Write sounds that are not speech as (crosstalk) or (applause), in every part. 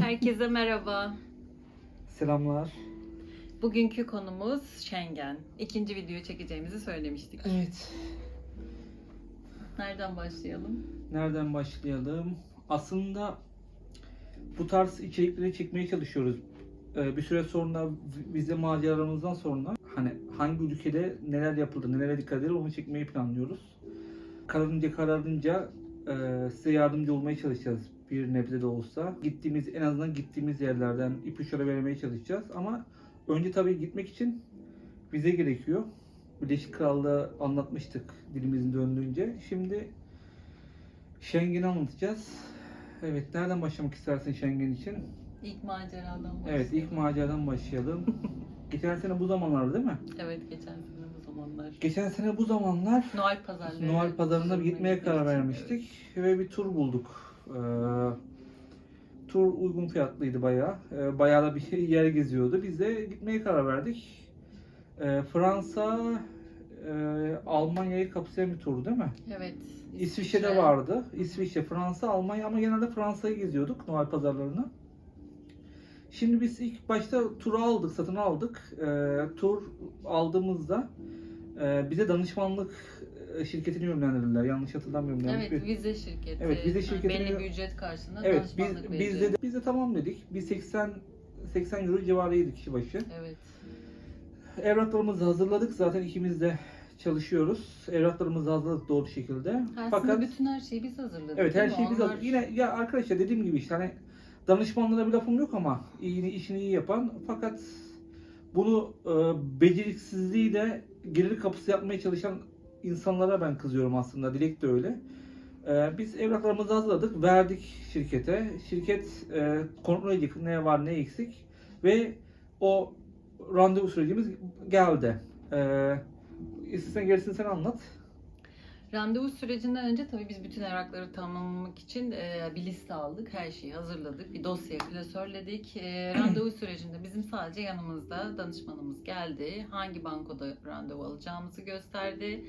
Herkese merhaba. Selamlar. Bugünkü konumuz Schengen. İkinci videoyu çekeceğimizi söylemiştik. Evet. Nereden başlayalım? Nereden başlayalım? Aslında bu tarz içerikleri çekmeye çalışıyoruz. Ee, bir süre sonra vi- vize maceralarımızdan sonra hani hangi ülkede neler yapıldı, nelere dikkat edilir onu çekmeyi planlıyoruz. Kararınca kararınca e, size yardımcı olmaya çalışacağız bir nebze de olsa. Gittiğimiz en azından gittiğimiz yerlerden ipuçları vermeye çalışacağız ama önce tabii gitmek için vize gerekiyor. Birleşik Krallığı anlatmıştık dilimizin döndüğünce. Şimdi Schengen'i anlatacağız. Evet, nereden başlamak istersin Schengen için? İlk maceradan başlayalım. Evet, ilk maceradan başlayalım. (laughs) Geçen sene bu zamanlar değil mi? Evet, geçen sene zamanlar. Geçen sene bu zamanlar Noel pazarları. Noel pazarına bir gitmeye karar vermiştik ve bir tur bulduk. Ee, tur uygun fiyatlıydı bayağı. Ee, bayağı da bir (laughs) yer geziyordu. Biz de gitmeye karar verdik. Ee, Fransa, e, Almanya'yı kapsayan bir tur değil mi? Evet. evet İsviçre'de vardı. İsviçre, Fransa, Almanya ama genelde Fransa'yı geziyorduk Noel pazarlarını. Şimdi biz ilk başta turu aldık, satın aldık. Ee, tur aldığımızda e, bize danışmanlık e, şirketini yönlendirdiler. Yanlış hatırlamıyorum. yanlış Evet, bir- vize şirketi. Evet, vize Yani şirketine- Belli bir ücret karşılığında Evet, biz, danışmanlık biz veriyor. de biz de tamam dedik. Biz 80 80 euro civarıydı kişi başı. Evet. Evraklarımızı hazırladık. Zaten ikimiz de çalışıyoruz. Evraklarımızı hazırladık doğru şekilde. Aslında Fakat bütün her şeyi biz hazırladık. Evet her şeyi biz aldık. Yine ya arkadaşlar dediğim gibi işte hani danışmanlara bir lafım yok ama iyini işini iyi yapan fakat bunu e, beceriksizliği de gelir kapısı yapmaya çalışan insanlara ben kızıyorum aslında. Dilek de öyle. E, biz evraklarımızı hazırladık, verdik şirkete. Şirket e, kontrol edecek ne var ne eksik ve o randevu sürecimiz geldi. E, istersen gerisini sen anlat. Randevu sürecinden önce tabii biz bütün evrakları tamamlamak için e, bir liste aldık. Her şeyi hazırladık. Bir dosya klasörledik. E, randevu (clears throat) sürecinde bizim sadece yanımızda danışmanımız geldi. Hangi bankoda randevu alacağımızı gösterdi.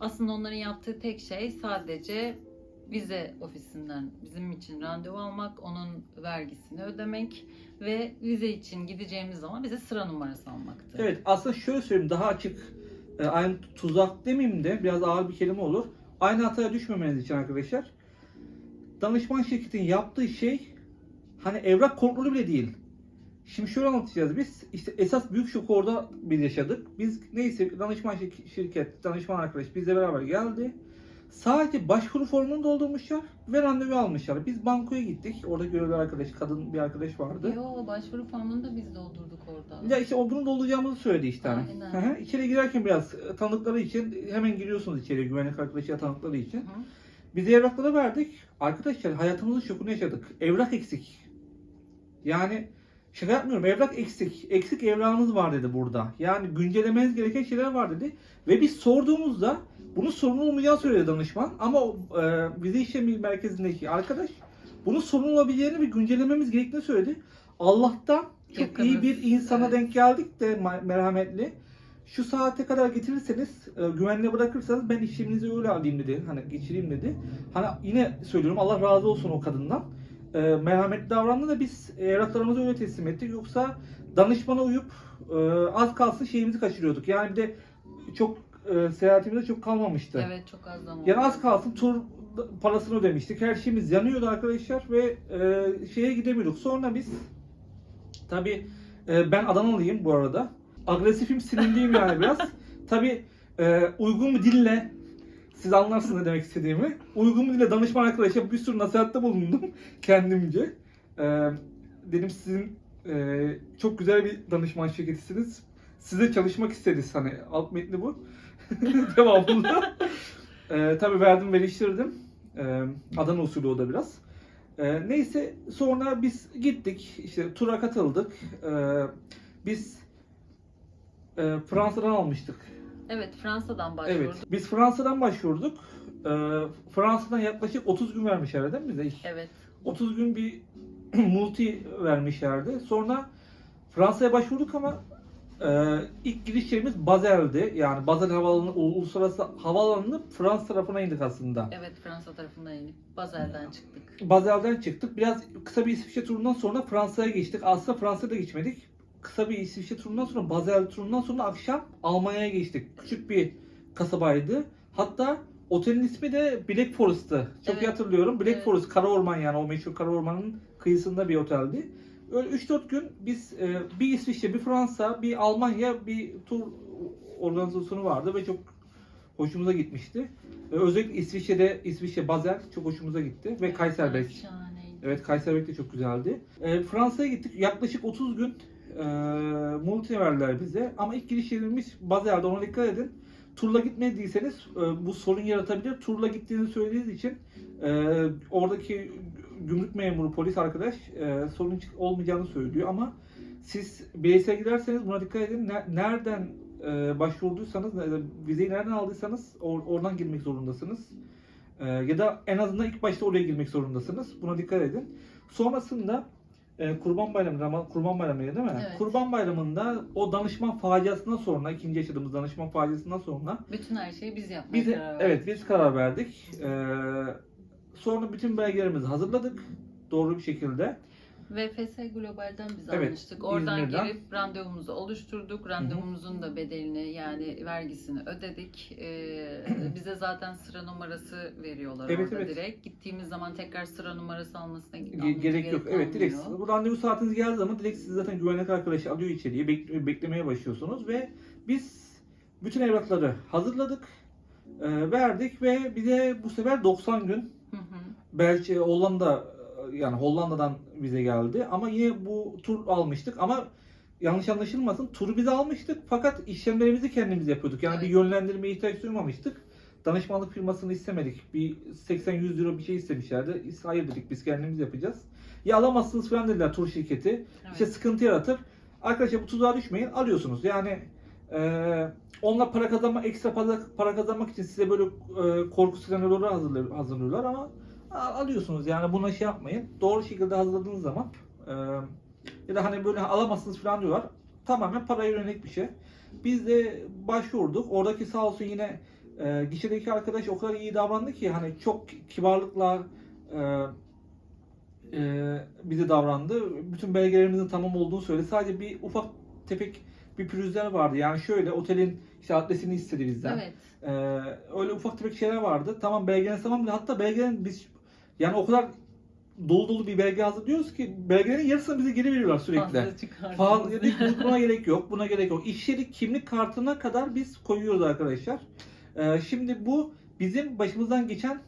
Aslında onların yaptığı tek şey sadece vize ofisinden bizim için randevu almak, onun vergisini ödemek ve vize için gideceğimiz zaman bize sıra numarası almaktı. Evet aslında şöyle söyleyeyim daha açık aynı tuzak demeyeyim de biraz ağır bir kelime olur. Aynı hataya düşmemeniz için arkadaşlar. Danışman şirketin yaptığı şey hani evrak kontrolü bile değil. Şimdi şöyle anlatacağız biz. İşte esas büyük şoku orada biz yaşadık. Biz neyse danışman şir- şirket, danışman arkadaş bizle beraber geldi. Sadece başvuru formunu doldurmuşlar ve randevu almışlar. Biz bankoya gittik. Orada görevli arkadaş, kadın bir arkadaş vardı. Yo başvuru formunu da biz doldurduk orada. Ya işte o bunu dolduracağımızı söyledi işte. Aynen. Hı hı. İçeri girerken biraz e, tanıkları için hemen giriyorsunuz içeriye güvenlik arkadaşı tanıkları için. Hı. Biz evrakları verdik. Arkadaşlar hayatımızın şokunu yaşadık. Evrak eksik. Yani şaka yapmıyorum. Evrak eksik. Eksik evrağınız var dedi burada. Yani güncellemeniz gereken şeyler var dedi. Ve biz sorduğumuzda bunun sorun olmayacağı söyledi danışman. Ama e, vize işlemi merkezindeki arkadaş bunun sorun olabileceğini ve güncellememiz gerektiğini söyledi. Allah'tan çok Yakınız, iyi bir insana evet. denk geldik de merhametli. Şu saate kadar getirirseniz, e, güvenle bırakırsanız ben işleminizi öyle alayım dedi. Hani geçireyim dedi. Hani yine söylüyorum Allah razı olsun o kadından. E, merhametli davrandı da biz evraklarımızı öyle teslim ettik. Yoksa danışmana uyup e, az kalsın şeyimizi kaçırıyorduk. Yani bir de çok e, seyahatimizde çok kalmamıştı. Evet çok az zaman. Yani az kalsın tur parasını ödemiştik. Her şeyimiz yanıyordu arkadaşlar ve e, şeye gidemiyorduk. Sonra biz tabi ben Adanalıyım bu arada. Agresifim, sinirliyim yani biraz. (laughs) Tabi uygun bir dille siz anlarsınız ne demek istediğimi. Uygun bir dille danışman arkadaşa bir sürü nasihatte bulundum (laughs) kendimce. E, dedim sizin e, çok güzel bir danışman şirketisiniz. Size çalışmak isteriz hani alt metni bu. (laughs) Devamında. Ee, tabii verdim veriştirdim. Ee, Adana usulü o da biraz. Ee, neyse sonra biz gittik işte tura katıldık. Ee, biz e, Fransa'dan almıştık. Evet Fransa'dan başvurduk. Evet. Biz Fransa'dan başvurduk. Ee, Fransa'dan yaklaşık 30 gün vermişlerdi değil mi bize? Evet. 30 gün bir (clears throat) multi vermişlerdi. Sonra Fransa'ya başvurduk ama Ee, ilk giriş yerimiz Basel'di. Yani Basel Havaalanı, Uluslararası Havaalanı'nı Fransa tarafına indik aslında. Evet Fransa tarafından inip Bazel'den çıktık. Basel'den çıktık. Biraz kısa bir İsviçre turundan sonra Fransa'ya geçtik. Aslında Fransa'da geçmedik. Kısa bir İsviçre turundan sonra Basel turundan sonra akşam Almanya'ya geçtik. Küçük bir kasabaydı. Hatta otelin ismi de Black Forest'tı. Çok Evet. iyi hatırlıyorum. Black Evet. Forest, Kara Orman yani o meşhur Kara Orman'ın kıyısında bir oteldi. Öyle 3-4 gün biz e, bir İsviçre, bir Fransa, bir Almanya bir tur organizasyonu vardı ve çok hoşumuza gitmişti. E, özellikle İsviçre'de, İsviçre Basel çok hoşumuza gitti ve. Şahaneydi. Evet Kayserberg de çok güzeldi. E, Fransa'ya gittik. Yaklaşık 30 gün e, multi verdiler bize. Ama ilk giriş yerimiz Basel'de ona dikkat edin. Turla gitmediyseniz e, bu sorun yaratabilir. Turla gittiğini söylediğiniz için e, oradaki gümrük memuru polis arkadaş e, sorun olmayacağını söylüyor ama siz bireysel giderseniz buna dikkat edin. Ne- Nereden e, başvurduysanız, vizeyi nereden aldıysanız or- oradan girmek zorundasınız. E, ya da en azından ilk başta oraya girmek zorundasınız. Buna dikkat edin. Sonrasında e, Kurban Bayramı, Ramazan, Kurban Bayramı değil mi? Evet. Kurban Bayramı'nda o danışman faciasından sonra, ikinci yaşadığımız danışman faciasından sonra Bütün her şeyi biz yapmaya biz karar verdik. evet biz karar verdik. E, sonra bütün belgelerimizi hazırladık doğru bir şekilde. Ve FS Global'den biz Evet, almıştık. Oradan İzmir'den. girip randevumuzu oluşturduk. Randevumuzun da bedelini yani vergisini ödedik. Ee, bize zaten sıra numarası veriyorlar Evet, orada evet. direkt. Gittiğimiz zaman tekrar sıra numarası almasına Ge- almamız gerek yok. Evet direkt bu randevu saatiniz geldiği zaman direkt sizi zaten güvenlik arkadaşı alıyor içeriye. Bek- beklemeye başlıyorsunuz ve biz bütün evrakları hazırladık. e, verdik ve bize bu sefer 90 gün Belçi Hollanda yani Hollanda'dan bize geldi ama yine bu tur almıştık ama yanlış anlaşılmasın turu biz almıştık fakat işlemlerimizi kendimiz yapıyorduk. Yani bir Evet. yönlendirmeye ihtiyaç duymamıştık. Danışmanlık firmasını istemedik. Bir 80-100 euro bir şey istemişlerdi. Hayır dedik biz kendimiz yapacağız. Ya alamazsınız falan dediler tur şirketi. Evet. İşte sıkıntı yaratır. Arkadaşlar bu tuzağa düşmeyin. Alıyorsunuz. Yani e, onunla para kazanma, ekstra para, para kazanmak için size böyle e, korku senaryoları hazırlıyor, hazırlıyorlar ama alıyorsunuz. Yani buna şey yapmayın. Doğru şekilde hazırladığınız zaman e, ya da hani böyle alamazsınız falan diyorlar. Tamamen paraya yönelik bir şey. Biz de başvurduk. Oradaki sağ olsun yine e, gişedeki arkadaş o kadar iyi davrandı ki hani çok kibarlıkla e, e, bize davrandı. Bütün belgelerimizin tamam olduğunu söyledi. Sadece bir ufak tefek bir pürüzler vardı. Yani şöyle otelin işte adresini istedi bizden. Evet. Ee, öyle ufak tefek şeyler vardı. Tamam belgeniz tamam hatta belgelerin biz yani o kadar dolu dolu bir belge hazırlıyoruz ki belgelerin yarısını bize geri veriyorlar sürekli. Fazla buna gerek yok, buna gerek yok. İş yeri kimlik kartına kadar biz koyuyoruz arkadaşlar. Ee, şimdi bu bizim başımızdan geçen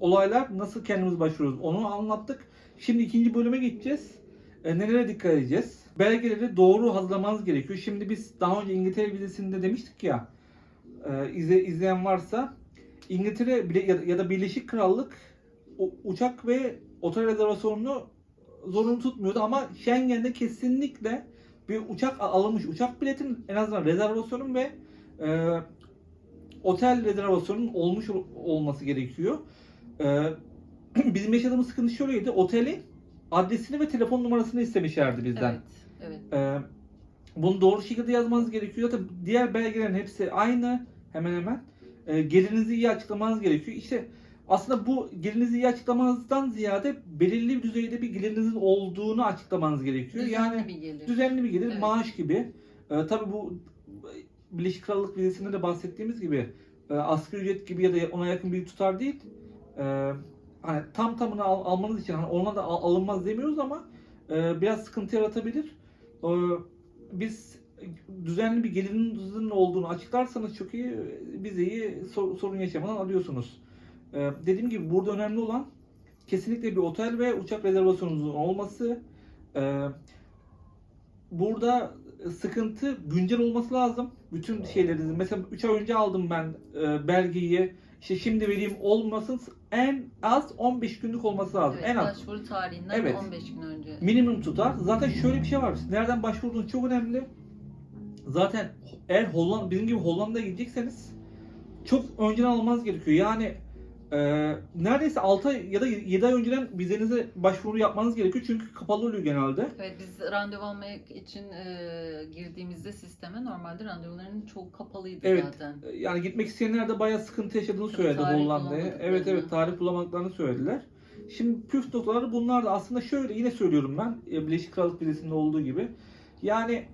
olaylar nasıl kendimiz başvuruyoruz onu anlattık. Şimdi ikinci bölüme geçeceğiz. Ee, nelere dikkat edeceğiz? Belgeleri doğru hazırlamanız gerekiyor. Şimdi biz daha önce İngiltere vizesinde demiştik ya, e, izle, izleyen varsa İngiltere ya, ya da Birleşik Krallık uçak ve otel rezervasyonunu zorunlu tutmuyordu ama Schengen'de kesinlikle bir uçak alınmış uçak biletinin en azından rezervasyonun ve e, otel rezervasyonunun olmuş ol- olması gerekiyor. E, (clears throat) bizim yaşadığımız sıkıntı şöyleydi. Otelin adresini ve telefon numarasını istemişlerdi bizden. Evet. Evet. Ee, bunu doğru şekilde yazmanız gerekiyor. Zaten diğer belgelerin hepsi aynı hemen hemen. Ee, gelirinizi iyi açıklamanız gerekiyor. İşte aslında bu gelirinizi iyi açıklamanızdan ziyade belirli bir düzeyde bir gelirinizin olduğunu açıklamanız gerekiyor. Düzenli yani bir gelir. düzenli bir gelir, Evet. maaş gibi. Ee, tabii bu Birleşik Krallık vizesinde de bahsettiğimiz gibi e, asgari ücret gibi ya da ona yakın bir tutar değil. Ee, hani tam tamını al- almanız için hani ona da al- alınmaz demiyoruz ama e, biraz sıkıntı yaratabilir. Ee, biz düzenli bir gelirinizin olduğunu açıklarsanız çok iyi vizeyi sor- sorun yaşamadan alıyorsunuz. Ee, dediğim gibi burada önemli olan kesinlikle bir otel ve uçak rezervasyonunuzun olması. Ee, burada sıkıntı güncel olması lazım. Bütün şeylerinizin. Mesela 3 ay önce aldım ben e, belgeyi. İşte şimdi vereyim olmasın. En az 15 günlük olması lazım. Evet, en az. başvuru tarihinden Evet. 15 gün önce. Minimum tutar. Zaten şöyle bir şey var. Nereden başvurduğunuz çok önemli. Zaten eğer Hollanda bizim gibi Hollanda'ya gidecekseniz çok önceden almanız gerekiyor. Yani e, neredeyse 6 ay ya da 7 ay önceden vizenize başvuru yapmanız gerekiyor. Çünkü kapalı oluyor genelde. Evet biz randevu almak için e, girdiğimizde sisteme normalde randevuların çoğu kapalıydı Evet. zaten. E, Yani gitmek isteyenler de bayağı sıkıntı yaşadığını Tabii, söyledi tarih Hollanda'ya. bulamadıklarını. Evet evet tarih bulamadıklarını söylediler. Şimdi püf noktaları bunlar da aslında şöyle yine söylüyorum ben e, Birleşik Krallık vizesinde olduğu gibi. Yani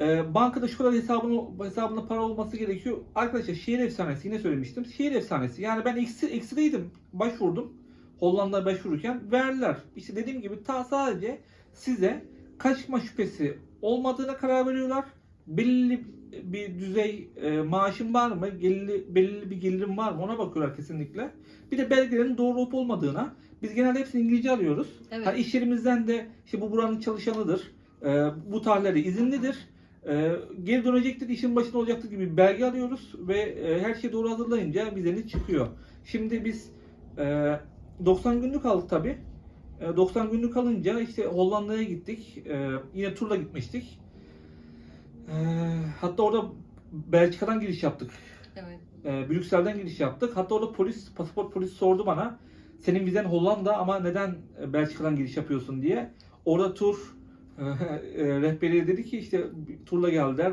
e, bankada şu kadar hesabın, hesabında para olması gerekiyor. Arkadaşlar şehir efsanesi yine söylemiştim. Şehir efsanesi. Yani ben eksi, eksideydim. Başvurdum. Hollanda'ya başvururken verdiler. İşte dediğim gibi ta sadece size kaçma şüphesi olmadığına karar veriyorlar. Belli bir düzey e, maaşın var mı? Belli, belli bir gelirin var mı? Ona bakıyorlar kesinlikle. Bir de belgelerin doğru olup olmadığına. Biz genelde hepsini İngilizce alıyoruz. Evet. Hani iş yerimizden de işte bu buranın çalışanıdır. E, bu tarihlerde izinlidir. E, geri dönecektir, işin başında olacaktır gibi belge alıyoruz ve e, her şey doğru hazırlayınca vizeniz çıkıyor. Şimdi biz e, 90 günlük aldık tabi. 90 günlük alınca işte Hollanda'ya gittik. E, yine turla gitmiştik. E, hatta orada Belçika'dan giriş yaptık. Evet. E, Brüksel'den giriş yaptık. Hatta orada polis, pasaport polisi sordu bana. Senin vizen Hollanda ama neden e, Belçika'dan giriş yapıyorsun diye. Orada tur e, e, rehberi dedi ki işte turla geldiler.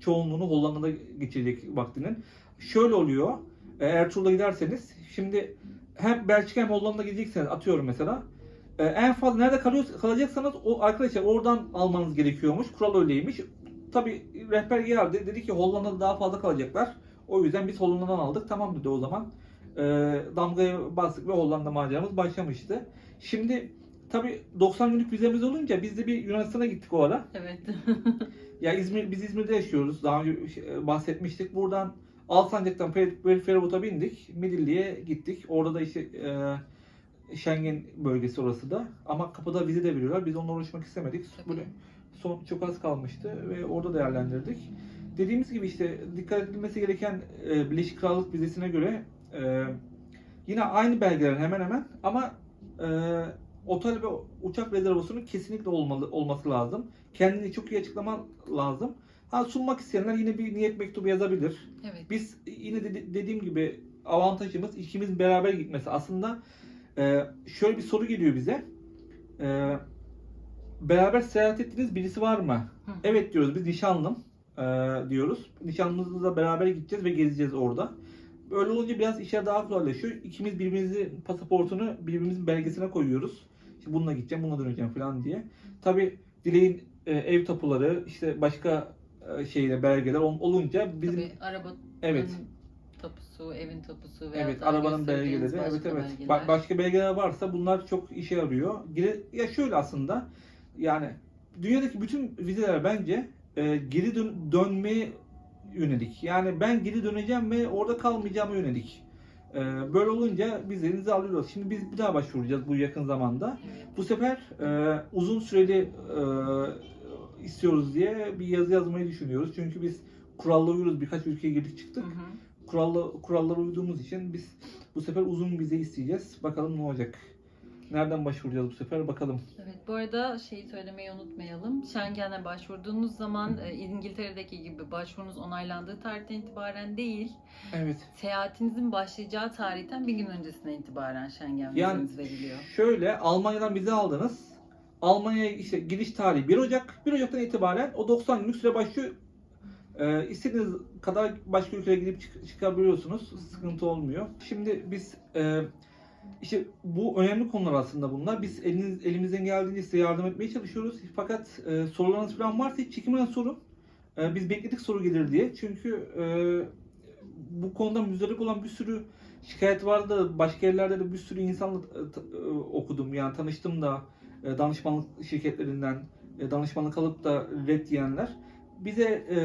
Çoğunluğunu Hollanda'da geçirecek vaktinin. Şöyle oluyor. e, Eğer turla giderseniz şimdi hem Belçika hem Hollanda gidecekseniz atıyorum mesela. e, En fazla nerede kalacaksanız o arkadaşlar oradan almanız gerekiyormuş. Kural öyleymiş. Tabi rehber geldi dedi ki Hollanda'da daha fazla kalacaklar. O yüzden biz Hollanda'dan aldık. Tamam dedi o zaman. E, damgaya bastık ve Hollanda maceramız başlamıştı. Şimdi tabi 90 günlük vizemiz olunca biz de bir Yunanistan'a gittik o ara. Evet. (laughs) Ya İzmir, biz İzmir'de yaşıyoruz. Daha önce şey- bahsetmiştik. Buradan Alsancak'tan fer, feribota bindik. Midilli'ye gittik. Orada da işte e, Schengen bölgesi orası da. Ama kapıda vize de veriyorlar. Biz onunla uğraşmak istemedik. Tabii. Böyle son çok az kalmıştı ve orada değerlendirdik. Dediğimiz gibi işte dikkat edilmesi gereken e, Birleşik Krallık vizesine göre e, yine aynı belgeler hemen hemen ama e, otel ve uçak rezervasyonu kesinlikle olmalı olması lazım. Kendini çok iyi açıklaman lazım. Ha sunmak isteyenler yine bir niyet mektubu yazabilir. evet. Biz yine de dediğim gibi avantajımız ikimiz beraber gitmesi. Aslında e, şöyle bir soru geliyor bize. E, beraber seyahat ettiğiniz birisi var mı? Hı. Evet diyoruz biz nişanlım e, diyoruz. Nişanlımızla beraber gideceğiz ve gezeceğiz orada. Böyle olunca biraz işler daha kolaylaşıyor. İkimiz birbirimizin pasaportunu birbirimizin belgesine koyuyoruz. İşte bununla gideceğim, bununla döneceğim falan diye. Tabi dileğin e, ev tapuları, işte başka e, şeyler, belgeler ol- olunca bizim Tabii araba evet tapusu, evin tapusu veya Evet, arabanın belgeleri. Evet, evet. Ba- başka belgeler varsa bunlar çok işe yarıyor. Geri, ya şöyle aslında yani dünyadaki bütün vizeler bence e, geri dön- dönmeye yönelik. Yani ben geri döneceğim ve orada kalmayacağıma yönelik. E, böyle olunca vizenizi alıyoruz. Şimdi biz bir daha başvuracağız bu yakın zamanda. Bu sefer e, uzun süreli e, istiyoruz diye bir yazı yazmayı düşünüyoruz. Çünkü biz kurallara uyuyoruz. Birkaç ülkeye girdik çıktık Hı hı. kuralla, kurallara uyduğumuz için biz bu sefer uzun vize isteyeceğiz. Bakalım ne olacak. Nereden başvuracağız bu sefer bakalım. Evet, bu arada şeyi söylemeyi unutmayalım. Schengen'e başvurduğunuz zaman e, İngiltere'deki gibi başvurunuz onaylandığı tarihten itibaren değil, Evet. seyahatinizin başlayacağı tarihten bir gün öncesine itibaren Schengen Yani vizeniz veriliyor. şöyle Almanya'dan vize aldınız. Almanya'ya işte giriş tarihi 1 Ocak. 1 Ocak'tan itibaren o 90 günlük süre başlıyor. Ee, istediğiniz kadar başka ülkeye gidip çık- çıkabiliyorsunuz. Sıkıntı olmuyor. Şimdi biz e, işte bu önemli konular aslında bunlar. Biz eliniz, elimizden geldiğince size yardım etmeye çalışıyoruz. Fakat e, sorularınız falan varsa hiç çekinmeden sorun. E, biz bekledik soru gelir diye. Çünkü e, bu konuda müzdarip olan bir sürü şikayet vardı. Başka yerlerde de bir sürü insanla e, okudum. Yani tanıştım da e, danışmanlık şirketlerinden e, danışmanlık alıp da red diyenler. Bize e,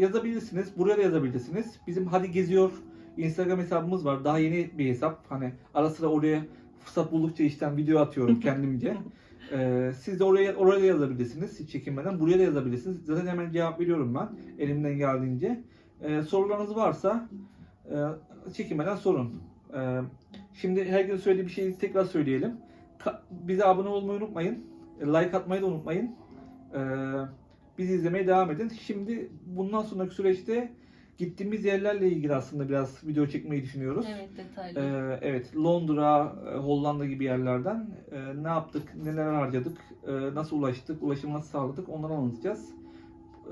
yazabilirsiniz. Buraya da yazabilirsiniz. Bizim Hadi Geziyor Instagram hesabımız var. Daha yeni bir hesap. Hani ara sıra oraya fırsat buldukça işten video atıyorum (laughs) kendimce. Ee, siz de oraya oraya da yazabilirsiniz hiç çekinmeden. Buraya da yazabilirsiniz. Zaten hemen cevap veriyorum ben elimden geldiğince. Ee, sorularınız varsa e, çekinmeden sorun. Ee, şimdi herkesin söylediği bir şeyi tekrar söyleyelim. Ka- bize abone olmayı unutmayın. E, Like atmayı da unutmayın. Ee, bizi izlemeye devam edin. Şimdi bundan sonraki süreçte Gittiğimiz yerlerle ilgili aslında biraz video çekmeyi düşünüyoruz. Evet detaylı. Ee, evet, Londra, e, Hollanda gibi yerlerden e, ne yaptık, neler harcadık, e, nasıl ulaştık, ulaşımı nasıl sağladık onları anlatacağız.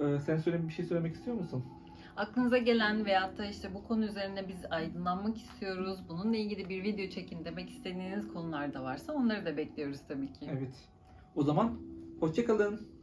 E, sen söyle bir şey söylemek istiyor musun? Aklınıza gelen veyahut da işte bu konu üzerine biz aydınlanmak istiyoruz. Bununla ilgili bir video çekin demek istediğiniz konular da varsa onları da bekliyoruz tabii ki. Evet. O zaman hoşçakalın.